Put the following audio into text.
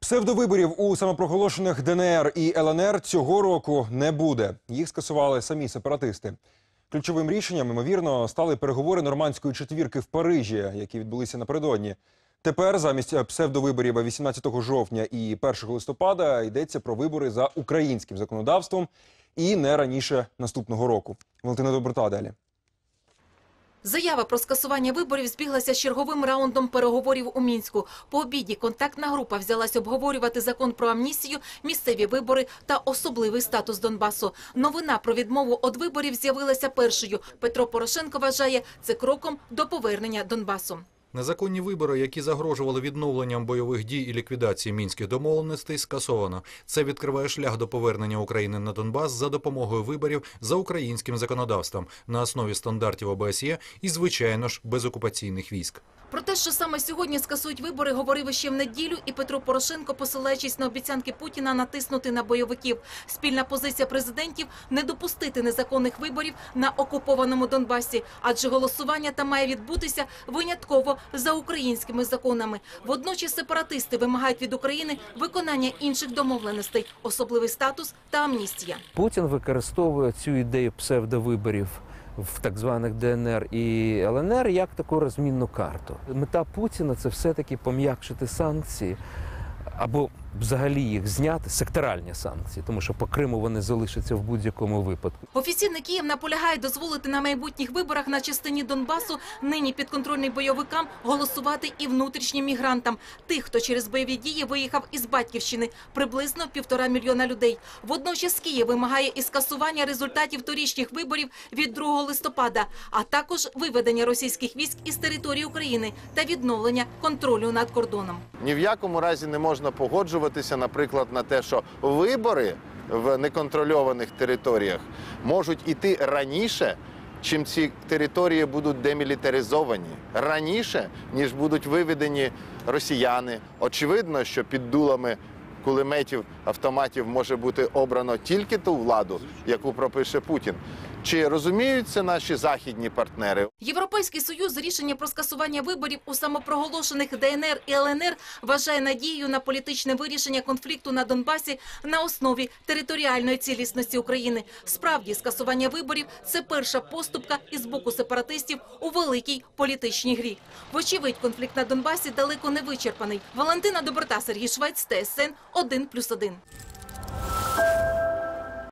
Псевдовиборів у самопроголошених ДНР і ЛНР цього року не буде. Їх скасували самі сепаратисти. Ключовим рішенням, ймовірно, стали переговори нормандської четвірки в Парижі, які відбулися напередодні. Тепер замість псевдовиборів 18 жовтня і 1 листопада йдеться про вибори за українським законодавством і не раніше наступного року. Валентина Доброта далі. Заява про скасування виборів збіглася з черговим раундом переговорів у Мінську. По обіді контактна група взялась обговорювати закон про амністію, місцеві вибори та особливий статус Донбасу. Новина про відмову від виборів з'явилася першою. Петро Порошенко вважає це кроком до повернення Донбасу. Незаконні вибори, які загрожували відновленням бойових дій і ліквідації мінських домовленостей, скасовано. Це відкриває шлях до повернення України на Донбас за допомогою виборів за українським законодавством на основі стандартів ОБСЄ і, звичайно ж, без окупаційних військ. Про те, що саме сьогодні скасують вибори, говорив ще в неділю, і Петро Порошенко, посилаючись на обіцянки Путіна натиснути на бойовиків. Спільна позиція президентів – не допустити незаконних виборів на окупованому Донбасі, адже голосування там має відбутися винятково за українськими законами. Водночас сепаратисти вимагають від України виконання інших домовленостей, особливий статус та амністія. Путін використовує цю ідею псевдовиборів в так званих ДНР і ЛНР як таку розмінну карту. Мета Путіна це все-таки пом'якшити санкції або взагалі їх зняти, секторальні санкції, тому що по Криму вони залишаться в будь-якому випадку. Офіційний Київ наполягає дозволити на майбутніх виборах на частині Донбасу нині підконтрольний бойовикам голосувати і внутрішнім мігрантам, тих, хто через бойові дії виїхав із батьківщини, приблизно півтора мільйона людей. Водночас Київ вимагає і скасування результатів торічніх виборів від 2 листопада, а також виведення російських військ із території України та відновлення контролю над кордоном. Ні в якому разі не можна погоджуватися, наприклад, на те, що вибори в неконтрольованих територіях можуть іти раніше, чим ці території будуть демілітаризовані, раніше, ніж будуть виведені росіяни. Очевидно, що під дулами кулеметів, автоматів може бути обрано тільки ту владу, яку пропише Путін. Чи розуміють це наші західні партнери? Європейський союз рішення про скасування виборів у самопроголошених ДНР і ЛНР вважає надією на політичне вирішення конфлікту на Донбасі на основі територіальної цілісності України. Справді, скасування виборів це перша поступка із боку сепаратистів у великій політичній грі. Вочевидь, конфлікт на Донбасі далеко не вичерпаний. Валентина Доброта, Сергій Швець, ТСН 1+,1.